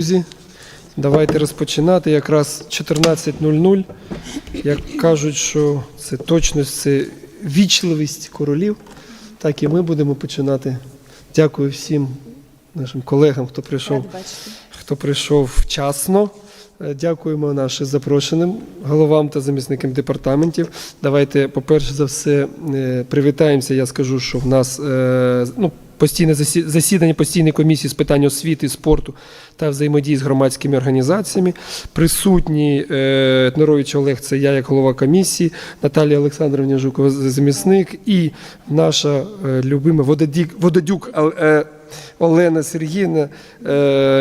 Друзі, давайте розпочинати. Якраз 14.00. Як кажуть, що це точність, це вічливість королів. Так і ми будемо починати. Дякую всім нашим колегам, хто прийшов, хто прийшов вчасно. Е, Дякуємо нашим запрошеним головам та замісникам департаментів. Давайте, по-перше за все, е, привітаємося. Я скажу, що в нас е, ну, постійне засі- засідання постійної комісії з питань освіти, спорту та взаємодії з громадськими організаціями. Присутні е, Етнорович Олег, це я як голова комісії, Наталія Олександровна Жукова замісник і наша е, любима Вододік, Вододюк е, Олена Сергіївна,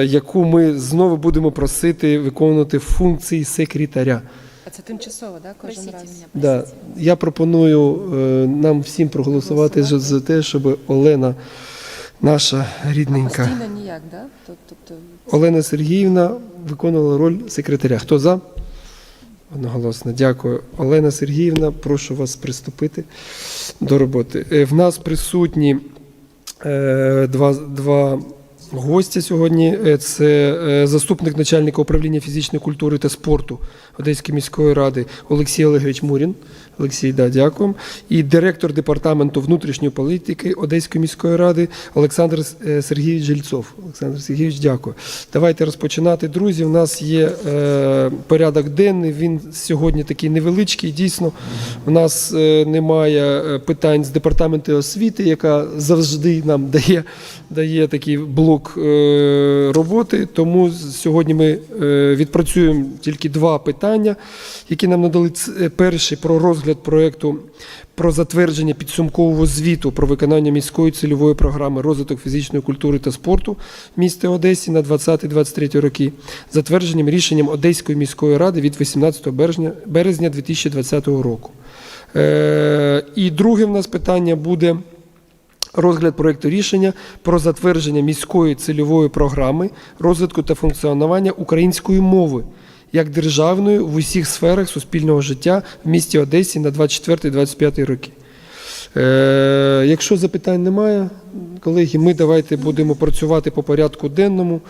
яку ми знову будемо просити виконувати функції секретаря. А це тимчасово, так? Кожен раз. Просіть Да, я пропоную е, нам всім проголосувати за, за те, щоб Олена, наша рідненька, Постійно ніяк? Да? Тобто Олена Сергіївна виконувала роль секретаря. Хто за? Одноголосно, дякую. Олена Сергіївна, прошу вас приступити до роботи. Е, В нас присутні е, два, два гостя сьогодні. Е, Це заступник начальника управління фізичної культури та спорту Одеської міської ради Олексій Олегович Мурін. Олексій, да, дякуємо. І директор департаменту внутрішньої політики Одеської міської ради Олександр е, Сергійович Жильцов. Олександр Сергійович, дякую. Давайте розпочинати. Друзі, у нас є е, порядок денний. Він сьогодні такий невеличкий. Дійсно, у нас е, немає е, питань з департаменту освіти, яка завжди нам дає, дає такий блок е, роботи. Тому сьогодні ми е, відпрацюємо тільки два питання, які нам надали. Перший про розгляд проекту про затвердження підсумкового звіту про виконання міської цільової програми розвиток фізичної культури та спорту в місті Одесі на 20-23 роки, затвердженим рішенням Одеської міської ради від 18 березня, березня 2020 року. Е, і друге в нас питання буде. Розгляд проекту рішення про затвердження міської цільової програми розвитку та функціонування української мови як державної в усіх сферах суспільного життя в місті Одесі на 24-25 роки. Е, якщо запитань немає, колеги, ми давайте будемо працювати по порядку денному.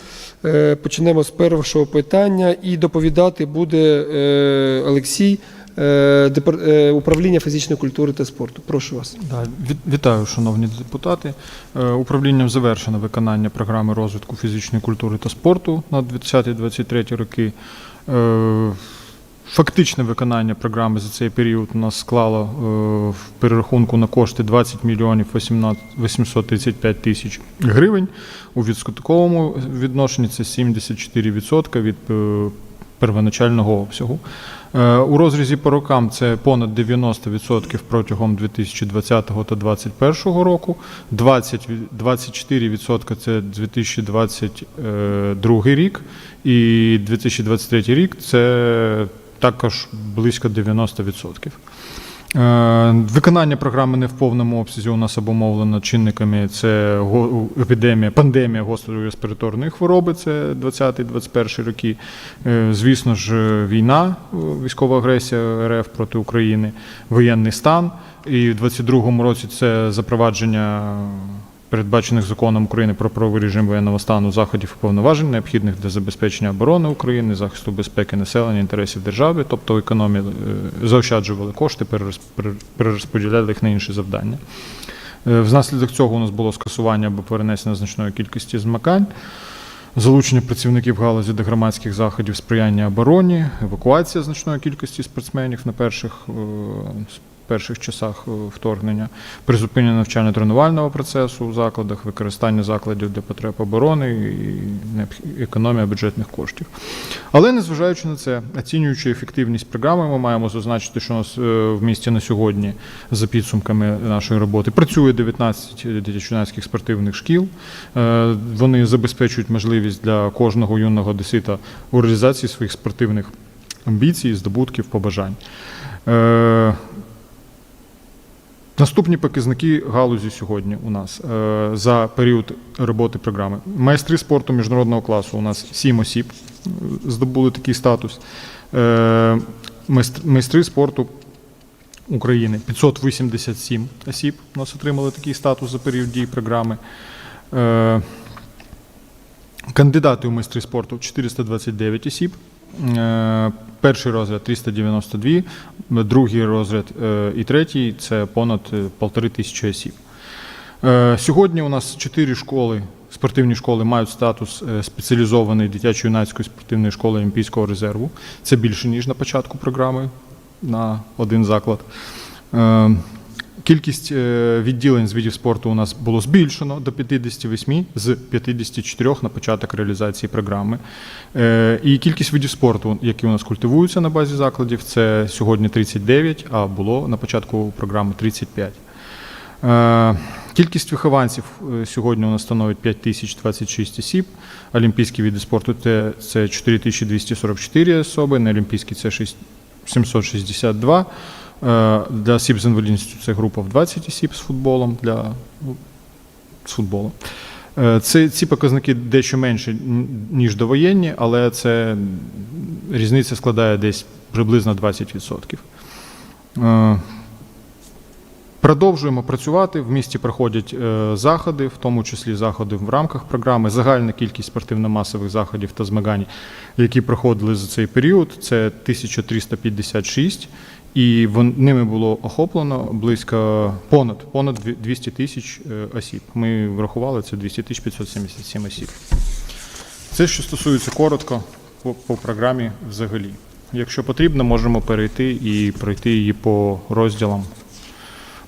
Е, почнемо з першого питання і доповідати буде е, Олексій, управління фізичної культури та спорту. Прошу вас. Да, Вітаю, шановні депутати. Е, Управлінням завершено виконання програми розвитку фізичної культури та спорту на 20-23 роки. Е, Фактичне виконання програми за цей період у нас склало е, в перерахунку на кошти 20 мільйонів 18 835 тисяч гривень. У відсотковому відношенні це 74% від е, первоначального обсягу. Е, У розрізі по рокам це понад 90% протягом 2020 та 2021 року, 20, 24% це 2022 рік, і 2023 рік це також близько 90%. Е, Виконання програми не в повному обсязі у нас обумовлено чинниками. Це епідемія, пандемія гострої респіраторної хвороби, це 20-21 роки. Е, Звісно ж, війна, е, військова агресія РФ проти України, воєнний стан. І в 22-му році це запровадження передбачених законом України про правовий режим воєнного стану заходів і повноважень, необхідних для забезпечення оборони України, захисту безпеки населення, інтересів держави, тобто економія, е, заощаджували кошти, перерозподіляли їх на інші завдання. Е, Внаслідок цього у нас було скасування або перенесення значної кількості змагань. Залучення працівників галузі до громадських заходів сприяння обороні, евакуація значної кількості спортсменів на перших, е, перших часах е, вторгнення, призупинення навчально-тренувального процесу у закладах, використання закладів для потреб оборони і економія бюджетних коштів. Але незважаючи на це, оцінюючи ефективність програми, ми маємо зазначити, що у нас е, в місті на сьогодні, за підсумками нашої роботи, працює 19 дитячо-юнацьких спортивних шкіл. Е, Вони забезпечують можливість для кожного юного одесита у реалізації своїх спортивних амбіцій, здобутків, побажань. Наступні показники галузі сьогодні у нас е, за період роботи програми. Майстри спорту міжнародного класу у нас 7 осіб е, здобули такий статус. Е, Майстри спорту України 587 осіб у нас отримали такий статус за період дії програми. Кандидати у майстри спорту 429 осіб. Е, Перший розряд 392, другий розряд е, і третій це понад е, полтори тисячі осіб. Сьогодні у нас чотири школи, спортивні школи мають статус спеціалізованої дитячо-юнацької спортивної школи Олімпійського резерву. Це більше, ніж на початку програми на один заклад. Кількість е, відділень з видів спорту у нас було збільшено до 58 з 54 на початок реалізації програми. Е, І кількість видів спорту, які у нас культивуються на базі закладів, це сьогодні 39, а було на початку програми 35. Е, Кількість вихованців сьогодні у нас становить 5026 осіб. Олімпійські види спорту це, це 4244 особи, неолімпійські це 6 762. Е, Для осіб з інвалідністю це група в 20 осіб з футболом для ну, з футболом. Е, Це, ці показники дещо менші, ніж довоєнні, але це різниця складає десь приблизно 20%. Продовжуємо працювати. В місті проходять е, заходи, в тому числі заходи в рамках програми. Загальна кількість спортивно-масових заходів та змагань, які проходили за цей період, це 1356, і ними було охоплено близько понад понад дві- 200 тисяч е, осіб. Ми врахували це 200 тисяч 577 осіб. Це що стосується коротко по, по програмі взагалі. Якщо потрібно, можемо перейти і пройти її по розділам.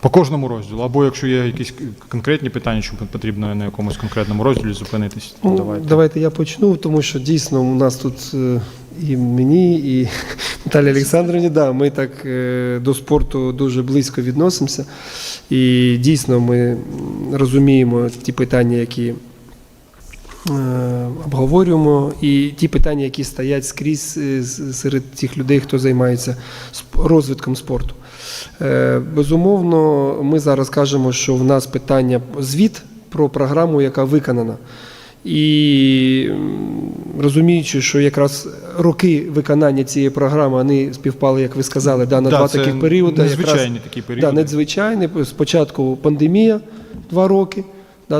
По кожному розділу, або якщо є якісь конкретні питання, що потрібно на якомусь конкретному розділі зупинитись, Ну, давайте. давайте я почну, тому що дійсно у нас тут е, і мені, і Наталі Олександрівні, да, ми так е, до спорту дуже близько відносимося. І дійсно ми розуміємо ті питання, які е, обговорюємо, і ті питання, які стоять скрізь серед тих людей, хто займається розвитком спорту. Е, Безумовно, ми зараз кажемо, що в нас питання звіт про програму, яка виконана. І розуміючи, що якраз роки виконання цієї програми вони співпали, як ви сказали, да, на Да, два це таких періоди. Незвичайні такі Да, періоди. Спочатку пандемія два роки,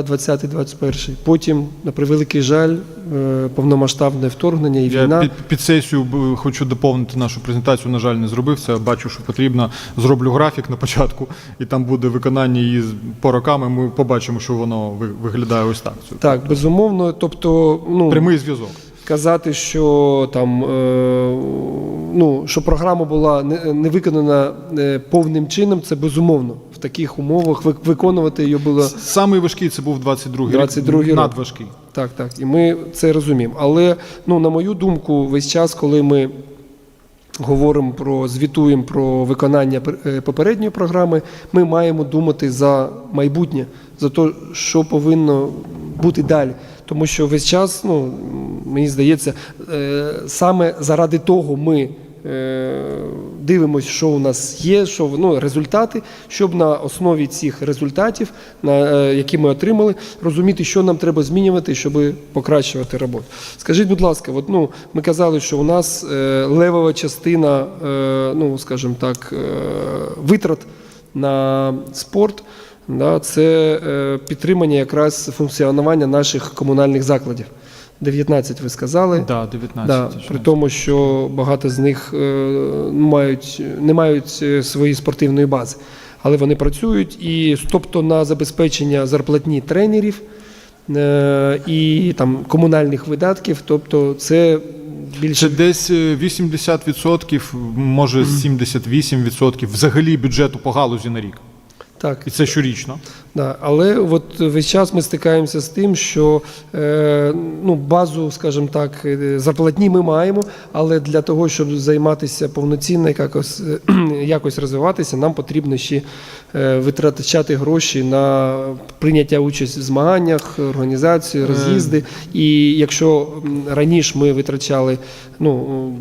20-21, потім, на превеликий жаль, е, повномасштабне вторгнення і Я війна. під, під сесію хочу доповнити нашу презентацію. На жаль, не зробив це. Бачу, що потрібно. Зроблю графік на початку, і там буде виконання її по роками. Ми побачимо, що воно виглядає ось так. Так, безумовно. Тобто, ну, Прямий зв'язок. казати, що там е, ну, що програма була не, не виконана е, повним чином, це безумовно. Таких умовах виконувати її було Самий важкий це був 22-й 22-й рік. рік. Надважкий. так, так. І ми це розуміємо. Але ну, на мою думку, весь час, коли ми говоримо про звітуємо про виконання е, попередньої програми, ми маємо думати за майбутнє, за те, що повинно бути далі. Тому що весь час, ну мені здається, е, саме заради того ми. Е, Дивимося, що у нас є, що ну, результати, щоб на основі цих результатів, на, е, які ми отримали, розуміти, що нам треба змінювати, щоб покращувати роботу. Скажіть, будь ласка, от, ну, ми казали, що у нас е, левова частина, ну, скажімо так, витрат на спорт. Да, це підтримання якраз функціонування наших комунальних закладів. 19 ви сказали. Да, 19. Да, при тому, що багато з них е, мають, не мають е, своєї спортивної бази, але вони працюють і тобто на забезпечення зарплатні тренерів е, і там комунальних видатків, тобто це більше Це десь е, 80%, може 78% взагалі бюджету по галузі на рік. так. І це щорічно. Да, але от весь час ми стикаємося з тим, що е, ну, базу, скажімо так, е, зарплатні ми маємо, але для того, щоб займатися повноцінно, якось, е, якось розвиватися, нам потрібно ще е, витрачати гроші на прийняття участі в змаганнях, організацію, роз'їзди. І якщо раніше ми витрачали, ну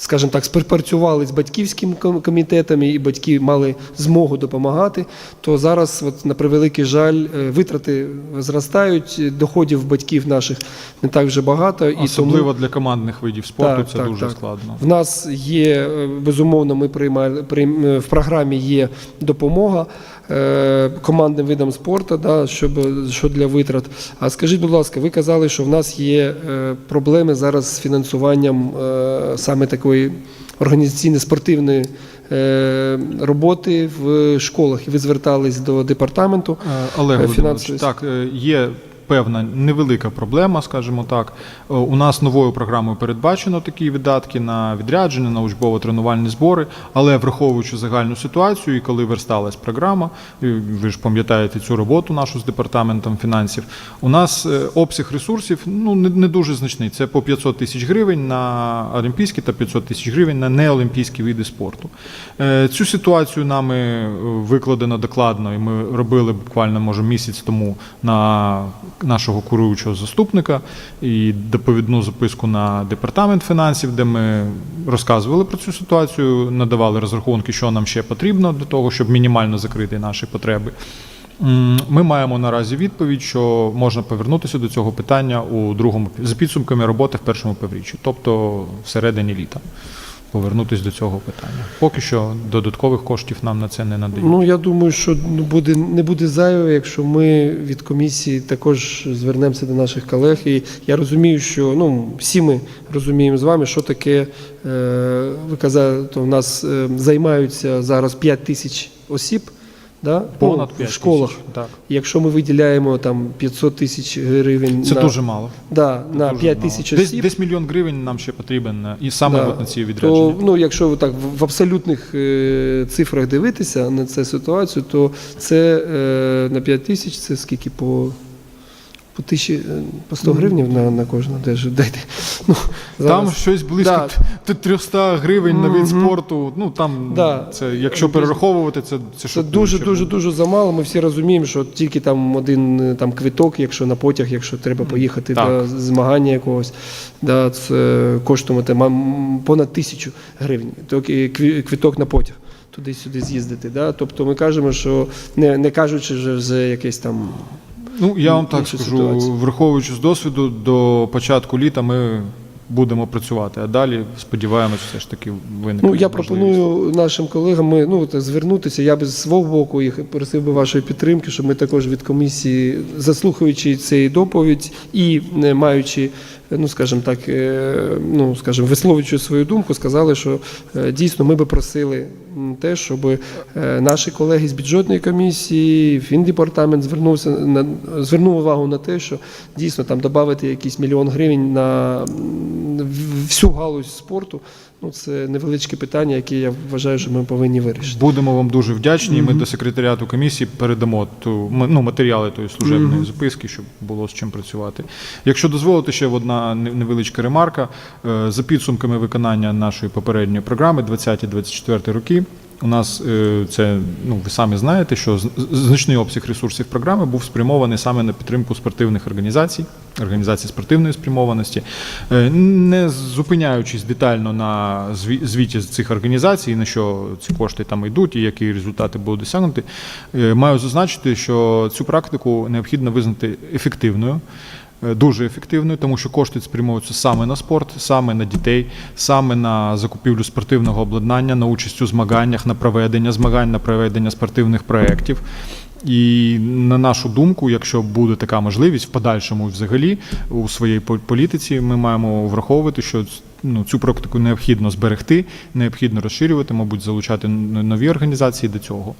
скажімо так, співпрацювали з батьківськими ком- комітетами, і батьки мали змогу допомагати, то зараз, от, на превеликий жаль, е, витрати зростають, доходів батьків наших не так вже багато. І Особливо тому для командних видів спорту Так, це так, дуже так. складно. в нас є, е, безумовно, ми приймали, прийм- е, в програмі є допомога. Е, командним видам спорту, да, щоб, що для витрат. А скажіть, будь ласка, ви казали, що в нас є е, проблеми зараз з фінансуванням е, саме такої організаційної спортивної е, роботи в школах. І ви звертались до департаменту. Олег фінансової так, є певна невелика проблема, скажімо так. Е, У нас новою програмою передбачено такі видатки на відрядження, на учбово-тренувальні збори, але враховуючи загальну ситуацію, і коли версталась програма, ви ж пам'ятаєте цю роботу нашу з департаментом фінансів, у нас е, обсяг ресурсів ну, не, дуже значний. Це по 500 тисяч гривень на олімпійські та 500 тисяч гривень на неолімпійські види спорту. Е, Цю ситуацію нами викладено докладно, і ми робили буквально може місяць тому на нашого куруючого заступника і доповідну записку на департамент фінансів, де ми розказували про цю ситуацію, надавали розрахунки, що нам ще потрібно для того, щоб мінімально закрити наші потреби. Ми маємо наразі відповідь, що можна повернутися до цього питання у другому за підсумками роботи в першому півріччі, тобто всередині літа. Повернутися до цього питання. Поки що додаткових коштів нам на це не надають. Ну я думаю, що буде не буде зайве, якщо ми від комісії також звернемося до наших колег. І я розумію, що ну всі ми розуміємо з вами, що таке. Е, ви казали, то в нас е, займаються зараз 5 тисяч осіб. Да? Понад ну, 5 в школах. тисяч. Так. Якщо ми виділяємо там 500 тисяч гривень Це на, дуже мало. да, на Дуже 5 мало. тисяч десь, осіб, десь мільйон гривень нам ще потрібен і саме Да. от на ці відрядження. то ну, якщо ви так в- в абсолютних е, цифрах дивитися на цю ситуацію, то це е, на 5 тисяч це скільки по. По тисячі, е, по 100 гривень на, на кожного теж дайте. Ну, Там щось близько Да. 300 гривень на Мгм. спорту. Ну там Да. це якщо перераховувати, це це, Це дуже дуже дуже замало. Ми всі розуміємо, що тільки там один е, там квиток, якщо на потяг, якщо треба поїхати Так. до змагання якогось, да, це коштуватиме мам, понад тисячу гривень. Кві- квиток на потяг. Туди-сюди з'їздити. Да? Тобто ми кажемо, що не, не кажучи вже за якесь там. Ну я вам так скажу, ситуації. враховуючи з досвіду, до початку літа ми будемо працювати, а далі сподіваємось, все ж таки виникне. Ну, я пропоную нашим колегам ми, ну, звернутися. Я би з свого боку їх просив би вашої підтримки, щоб ми також від комісії, заслухаючи цей доповідь і не маючи, ну скажімо так, е, ну скажімо, висловлюючи свою думку, сказали, що е, дійсно ми би просили те, щоб е, наші колеги з бюджетної комісії, фіндепартамент звернувся на звернув увагу на те, що дійсно там додати якийсь мільйон гривень на всю галузь спорту. Ну, це невеличке питання, яке я вважаю, що ми повинні вирішити. Будемо вам дуже вдячні. Ми до секретаріату комісії передамо ту ну, матеріали тої служебної записки, щоб було з чим працювати. Якщо дозволите, ще одна невеличка ремарка. Е, За підсумками виконання нашої попередньої програми 20-24 роки. У нас е, це, ну ви самі знаєте, що значний обсяг ресурсів програми був спрямований саме на підтримку спортивних організацій, організацій спортивної спрямованості, Е, не зупиняючись детально на звіті цих організацій, на що ці кошти там йдуть і які результати будуть досягнуті, е, маю зазначити, що цю практику необхідно визнати ефективною. Е, Дуже ефективною, тому що кошти спрямовуються саме на спорт, саме на дітей, саме на закупівлю спортивного обладнання, на участь у змаганнях, на проведення змагань, на проведення спортивних проєктів. І на нашу думку, якщо буде така можливість в подальшому взагалі у своїй політиці, ми маємо враховувати, що ну, цю практику необхідно зберегти, необхідно розширювати, мабуть, залучати нові організації до цього.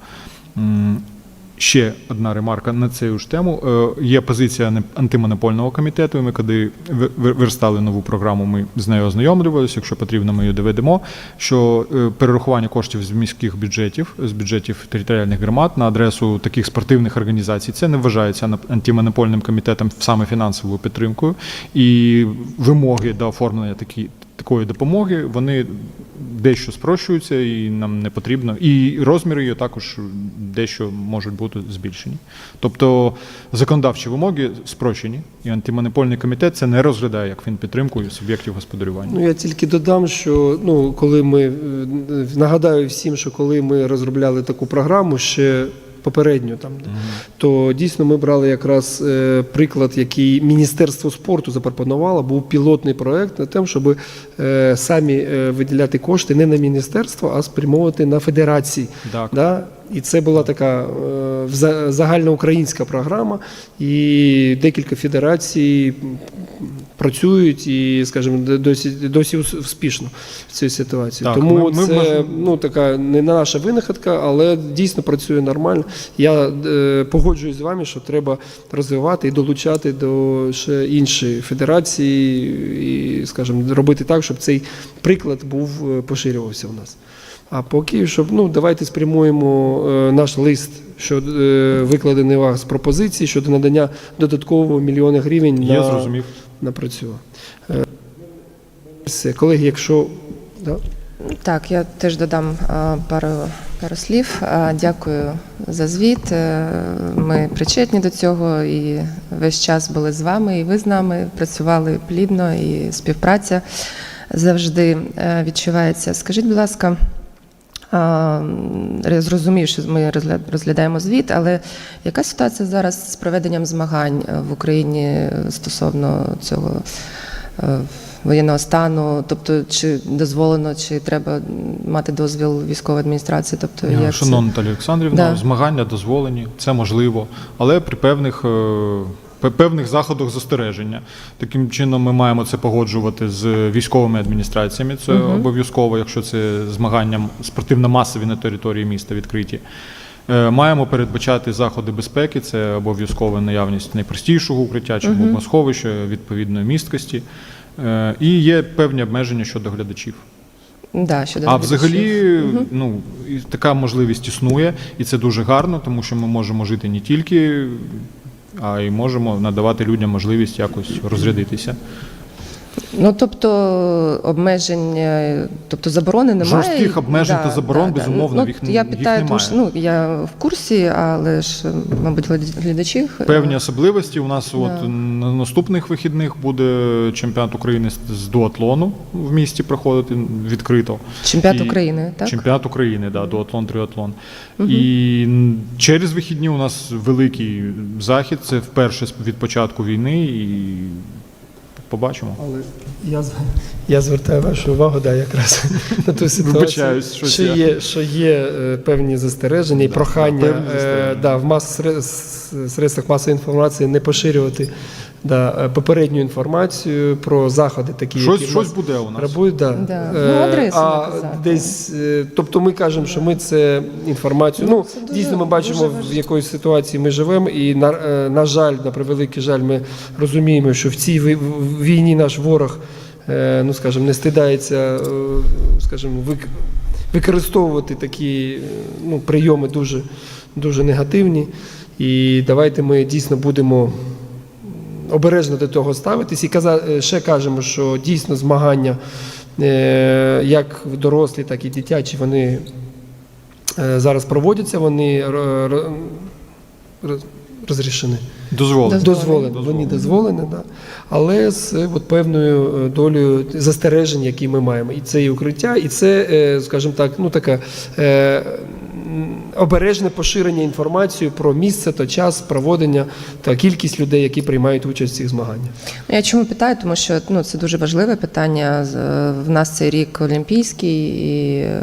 Ще одна ремарка на цю ж тему. Е, Є позиція антимонопольного комітету. і Ми коли верстали нову програму, ми з нею ознайомлювалися. Якщо потрібно, ми її доведемо. Що е, перерахування коштів з міських бюджетів, з бюджетів територіальних громад на адресу таких спортивних організацій, це не вважається антимонопольним комітетом саме фінансовою підтримкою. І вимоги до оформлення такі, такої допомоги вони дещо спрощуються і нам не потрібно. І розміри її також дещо можуть бути збільшені. Тобто законодавчі вимоги спрощені, і антимонопольний комітет це не розглядає як фінпідтримку суб'єктів господарювання. Ну я тільки додам, що ну коли ми е, нагадаю всім, що коли ми розробляли таку програму ще попередньо там. То дійсно ми брали якраз е, приклад, який Міністерство спорту запропонувало, був пілотний проект на те, щоб е, самі е, виділяти кошти не на міністерство, а спрямовувати на федерації. Так. Да? І це була така е, загальноукраїнська програма, і декілька федерацій працюють і, скажімо, досі, досі успішно в цій ситуації. Так, Тому ми- ми це можемо- ну, така не наша винаходка, але дійсно працює нормально. Я е, погоджуюсь з вами, що треба розвивати і долучати до ще інші федерації, і, скажімо, робити так, щоб цей приклад був е, поширювався у нас. А поки щоб ну давайте спрямуємо е, наш лист, що е, викладений вас пропозиції щодо надання додаткового мільйони гривень Я на, зрозумів. На працю. Е. Колеги, якщо да? Так, я теж додам пару, пару слів. Дякую за звіт. Е, Ми причетні до цього і весь час були з вами, і ви з нами працювали плідно, і співпраця завжди е, відчувається. Скажіть, будь ласка. Зрозумію, що ми розгля- розглядаємо звіт, але яка ситуація зараз з проведенням змагань е, в Україні стосовно цього е, воєнного стану? Тобто, чи дозволено, чи треба мати дозвіл військової адміністрації? Тобто, як це? Шановна Наталія Олександрівна, Да. змагання дозволені, це можливо, але при певних, е, певних заходах застереження. Таким чином, ми маємо це погоджувати з військовими адміністраціями. Це обов'язково, якщо це змагання спортивно-масові на території міста відкриті. Е, Маємо передбачати заходи безпеки, це обов'язкова наявність найпростішого укриття чи бомбосховища, відповідної місткості. Е, І є певні обмеження щодо глядачів. Да, щодо А глядачів. взагалі, ну така можливість існує, і це дуже гарно, тому що ми можемо жити не тільки, а й можемо надавати людям можливість якось розрядитися. Ну тобто обмежень, тобто заборони немає. Жорстких обмежень та заборон, безумовно, ну, їх- я їх питаю, тому що ну я в курсі, але ж, мабуть, гляд- глядачів е, Певні особливості. У нас Да. от на наступних вихідних буде чемпіонат України з- дуатлону в місті проходити відкрито. чемпіонат І- України, так? Чемпіонат України, да, дуатлон, триатлон. І через вихідні у нас великий захід. Це вперше від початку війни, і побачимо. Але я, я звертаю вашу увагу, да, якраз на ту ситуацію, що є, що є е, певні застереження і прохання е, застереження. да, в мас, средствах масової інформації не поширювати да, е, попередню інформацію про заходи такі, Щось, які щось буде у нас. Рабують, да. Да. Е, Ну, адресу а наказати. десь, е, тобто ми кажемо, що ми це інформацію. Ну, це дуже- дійсно, ми бачимо, дуже в якої ситуації ми живемо, і на, на жаль, на превеликий жаль, ми розуміємо, що в цій вій- війні наш ворог, ну скажімо, не стидається, скажімо, вик- використовувати такі ну, прийоми дуже, дуже негативні. І давайте ми дійсно будемо обережно до того ставитись і каза, е, ще кажемо, що дійсно змагання, е, як дорослі, так і дитячі, вони е, зараз проводяться, вони ро- ро- розрішені. Дозволено. Дозволені, вони дозволені, да. але з от певною долею застережень, які ми маємо. І це і укриття, і це, скажімо так, ну така обережне поширення інформації про місце та час проводення та кількість людей, які приймають участь в цих змаганнях. Ну, Я чому питаю? Тому що ну, це дуже важливе питання. Е, В нас цей рік Олімпійський і е,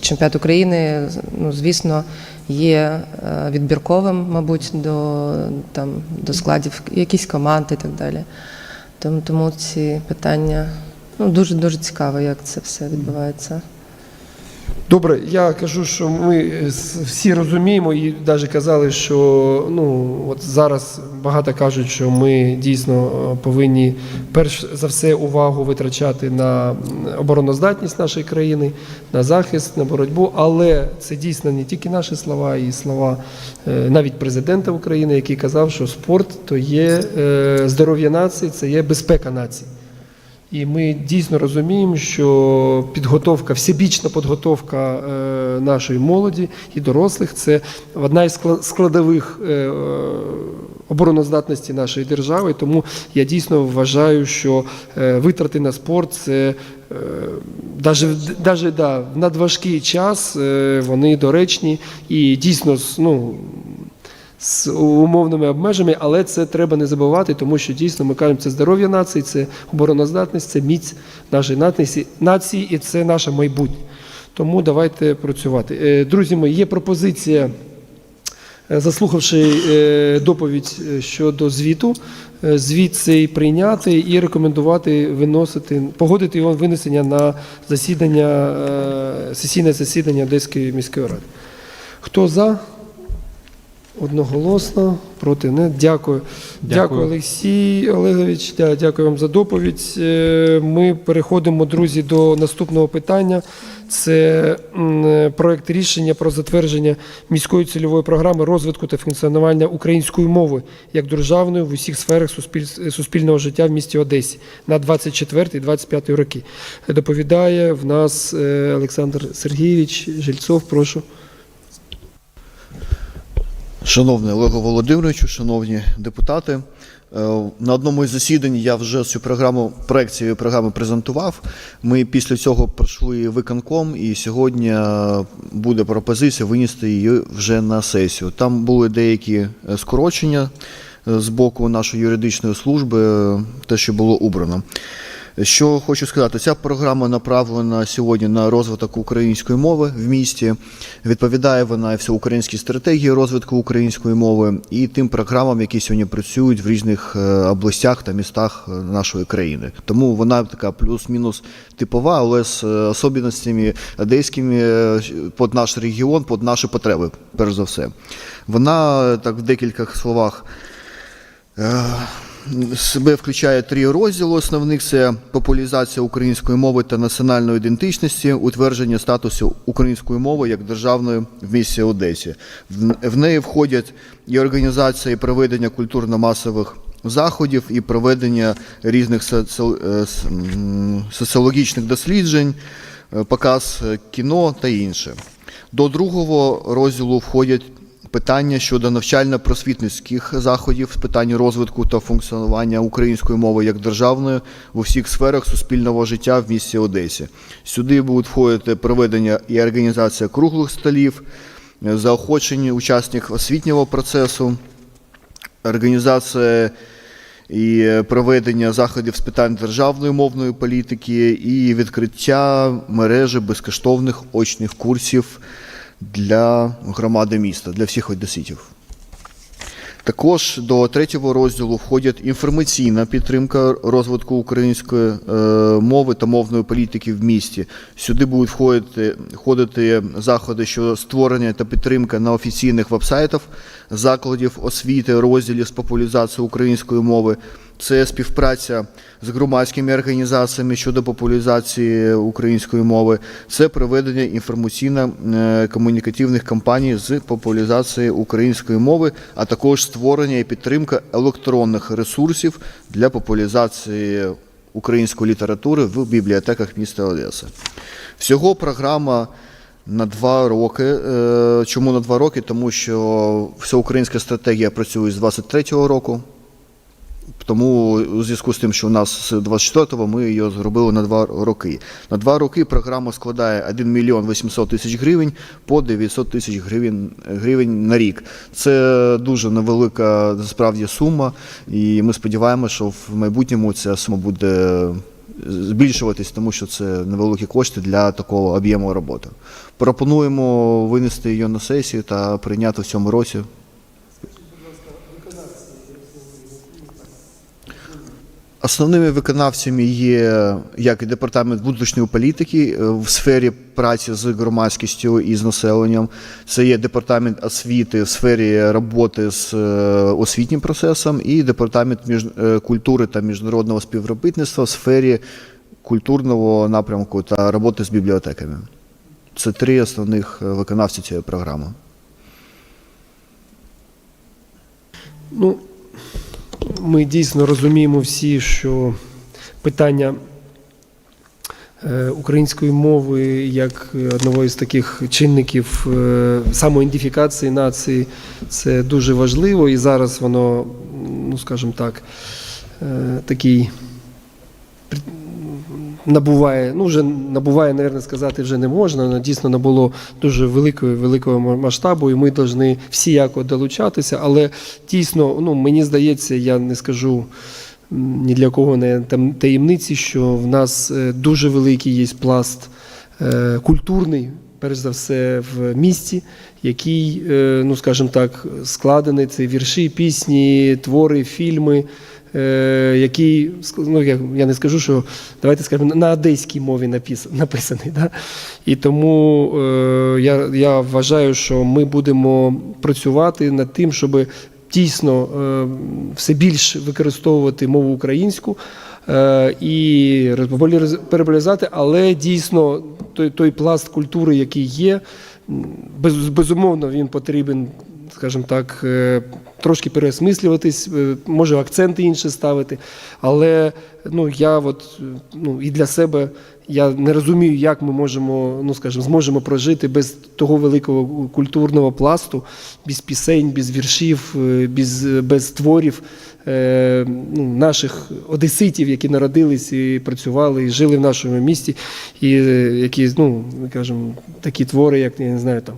чемпіонат України, ну, звісно, є е, відбірковим, мабуть, до, там, до складів якісь команд і так далі. Тому, тому ці питання ну, дуже дуже цікаво, як це все відбувається. Добре, я кажу, що ми е, всі розуміємо і навіть казали, що ну от зараз багато кажуть, що ми дійсно е, повинні перш за все увагу витрачати на обороноздатність нашої країни, на захист, на боротьбу. Але це дійсно не тільки наші слова, і слова е, навіть президента України, який казав, що спорт то є здоров'я нації, це є безпека нації. І ми дійсно розуміємо, що підготовка, всебічна підготовка е, нашої молоді і дорослих це одна із скла- складових е, е, обороноздатності нашої держави. Тому я дійсно вважаю, що витрати на спорт це в- даже да, в надважкий час вони доречні і дійсно ну, з умовними обмеженнями, але це треба не забувати, тому що дійсно ми кажемо, це здоров'я нації, це обороноздатність, це міць нашої нації, і це наше майбутнє. Тому давайте працювати. Е, Друзі мої, є пропозиція, е, заслухавши е, доповідь щодо звіту, звіт цей прийняти і рекомендувати виносити, погодити його винесення на засідання, сесійне засідання Одеської міської ради. Хто за? Одноголосно, проти не. Дякую. Дякую, Дякую. Олексій Олегович. Да, дякую вам за доповідь. Е, Ми переходимо, друзі, до наступного питання. Це е, проект рішення про затвердження міської цільової програми розвитку та функціонування української мови як державної в усіх сферах суспіль- суспільного життя в місті Одесі на 24-25 роки. Доповідає в нас е, Олександр Сергійович Жильцов. Прошу. Шановний Олего Володимировичу, шановні депутати, е, на одному із засідань я вже цю програму, проект цієї програми презентував. Ми після цього пройшли виконком, і сьогодні е, буде пропозиція винести її вже на сесію. Там були деякі е, скорочення з боку нашої юридичної служби, те, що було убрано. Що хочу сказати, ця програма направлена сьогодні на розвиток української мови в місті. Відповідає вона всеукраїнській стратегії розвитку української мови і тим програмам, які сьогодні працюють в різних е, областях та містах е, нашої країни. Тому вона така плюс-мінус типова, але з е, особливостями одеськими під наш регіон, під наші потреби, перш за все. Вона так в декількох словах. Себе включає три розділи основних: це популяризація української мови та національної ідентичності, утвердження статусу української мови як державної в місті Одесі. В- неї входять і організація і проведення культурно-масових заходів, і проведення різних е, соціологічних досліджень, е, показ е, кіно та інше. До другого розділу входять питання щодо навчально-просвітницьких заходів з питань розвитку та функціонування української мови як державної в усіх сферах суспільного життя в місті Одесі. Сюди будуть входити проведення і організація круглих столів, заохочення учасників освітнього процесу, організація і проведення заходів з питань державної мовної політики і відкриття мережі безкоштовних очних курсів для громади міста, для всіх одеситів. Також до третього розділу входять інформаційна підтримка розвитку української е, мови та мовної політики в місті. Сюди будуть входити, входити заходи щодо створення та підтримки на офіційних вебсайтах закладів освіти, розділів з популяризації української мови. Це співпраця з громадськими організаціями щодо популяризації української мови. Це проведення інформаційно-комунікативних кампаній з популяризації української мови, а також створення і підтримка електронних ресурсів для популяризації української літератури в бібліотеках міста Одеси. Всього програма на два роки. Е, Чому на два роки? Тому що всеукраїнська стратегія працює з 23-го року. Тому у зв'язку з тим, що у нас з 24-го ми її зробили на два роки. На два роки програма складає 1 мільйон 800 тисяч гривень по 900 тисяч гривень, гривень на рік. Це дуже невелика насправді сума, і ми сподіваємося, що в майбутньому ця сума буде збільшуватись, тому що це невеликі кошти для такого об'єму роботи. Пропонуємо винести її на сесію та прийняти в цьому році. Основними виконавцями є як і департамент внутрішньої політики е, в сфері праці з громадськістю і з населенням. Це є департамент освіти в сфері роботи з е, освітнім процесом, і департамент е, культури та міжнародного співробітництва в сфері культурного напрямку та роботи з бібліотеками. Це три основних виконавці цієї програми. Ну, ми дійсно розуміємо всі, що питання е, української мови як одного із таких чинників е, самоідентифікації нації. Це дуже важливо, і зараз воно, ну скажімо так, е, такий набуває, ну вже набуває, наверное, сказати вже не можна, воно дійсно набуло дуже великого, великого масштабу, і ми повинні всі яко долучатися, але дійсно, ну, мені здається, я не скажу ні для кого не там таємниці, що в нас е, дуже великий є пласт е, культурний, перш за все, в місті, який, е, ну скажімо так, складений. Це вірші, пісні, твори, фільми. Е, Який ну я, не скажу, що давайте скажемо на одеській мові написаний. Да? І тому е, я, я вважаю, що ми будемо працювати над тим, щоб дійсно е, все більше використовувати мову українську і перепопуляризувати, але дійсно той, той пласт культури, який є, без, безумовно, він потрібен, скажімо так, е, трошки переосмислюватись, е, може акценти інші ставити. Але ну, я от, е, ну, і для себе я не розумію, як ми можемо, ну скажімо, зможемо прожити без того великого культурного пласту, без пісень, без віршів, без, без творів ну, наших одеситів, які народились і працювали, і жили в нашому місті, і які, ну, кажемо, такі твори, як я не знаю там.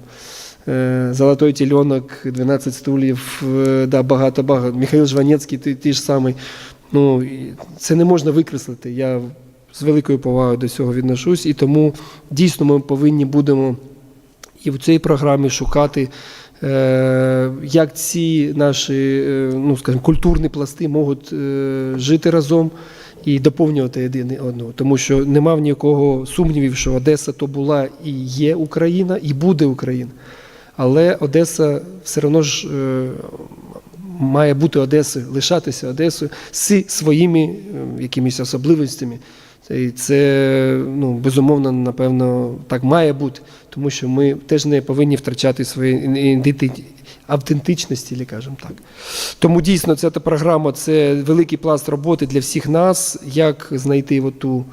Е, Золотой теленок, 12 стульів, е, да, багато багато. Михайло Жванецький, ти, ти ж самий. Ну, це не можна викреслити. Я з великою повагою до цього відношусь, і тому дійсно ми повинні будемо і в цій програмі шукати, е, як ці наші, е, ну скажімо, культурні пласти можуть е, жити разом і доповнювати один одного. Тому що нема в нікого сумнівів, що Одеса то була і є Україна, і буде Україна. Але Одеса все одно ж е, має бути Одесою, лишатися Одесою зі своїми е, якимись особливостями. І це ну, безумовно, напевно, так має бути, тому що ми теж не повинні втрачати свої автентичності, кажемо так. Тому дійсно ця програма це великий пласт роботи для всіх нас, як знайти оту,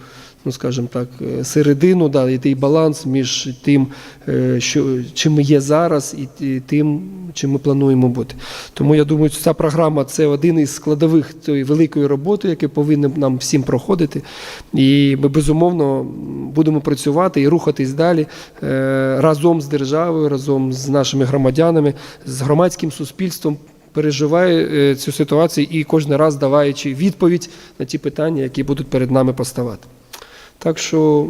ну скажімо так, е, середину, да, і той баланс між тим, е, що, чим ми є зараз, і, тим, чим ми плануємо бути. Тому я думаю, ця програма це один із складових тої великої роботи, яке повинен нам всім проходити. І ми безумовно будемо працювати і рухатись далі е, разом з державою, разом з нашими громадянами, з громадським суспільством. Переживає цю ситуацію і кожен раз даваючи відповідь на ті питання, які будуть перед нами поставати. Так що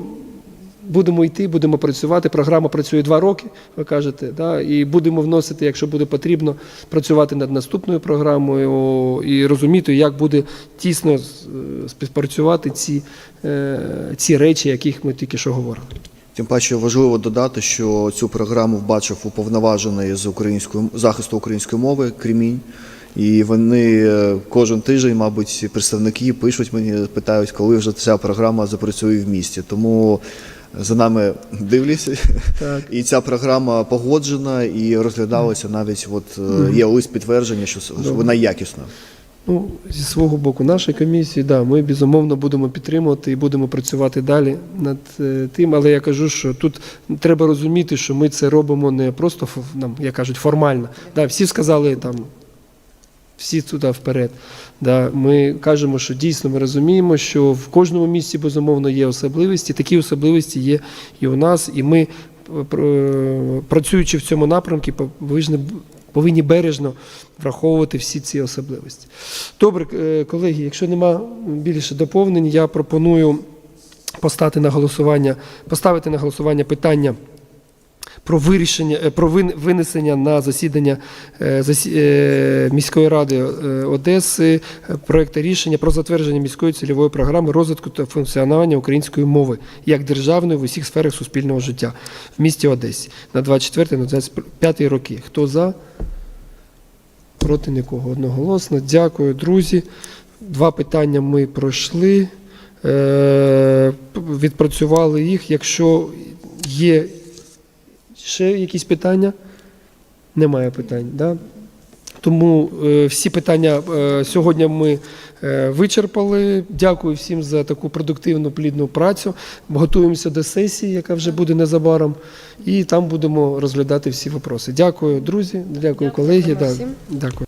будемо йти, будемо працювати. Програма працює два роки, ви кажете, да, і будемо вносити, якщо буде потрібно, працювати над наступною програмою і розуміти, як буде тісно е, співпрацювати ці, е, ці речі, яких ми тільки що говорили. Тим паче важливо додати, що цю програму бачив уповноважений з української захисту української мови Кремінь. І вони е, кожен тиждень, мабуть, представники пишуть мені, питають, коли вже ця програма запрацює в місті. Тому за нами дивляться. Так. І ця програма погоджена і розглядалася навіть. От е, є лист підтвердження, що вона якісна. Ну, зі свого боку, нашої комісії, да, ми безумовно будемо підтримувати і будемо працювати далі над е, тим. Але я кажу, що тут треба розуміти, що ми це робимо не просто нам, як кажуть, формально. Да, всі сказали там. Всі туди вперед. Да, ми кажемо, що дійсно ми розуміємо, що в кожному місці безумовно є особливості. Такі особливості є і у нас, і ми, працюючи в цьому напрямку, повинні, повинні бережно враховувати всі ці особливості. Добре, е, колеги, якщо нема більше доповнень, я пропоную поставити на голосування, поставити на голосування питання про вирішення е, про вин- винесення на засідання е, е, міської ради Одеси проекту рішення про затвердження міської цільової програми розвитку та функціонування української мови як державної в усіх сферах суспільного життя в місті Одесі на 24-25 роки. Хто за? Проти нікого одноголосно. Дякую, друзі. Два питання ми пройшли, відпрацювали їх. Якщо є ще якісь питання? Немає питань. Да? Тому е, всі питання е, сьогодні ми е, вичерпали. Дякую всім за таку продуктивну плідну працю. Готуємося до сесії, яка вже буде незабаром, і там будемо розглядати всі вопроси. Дякую, друзі. Дякую, колеги. Да, дякую.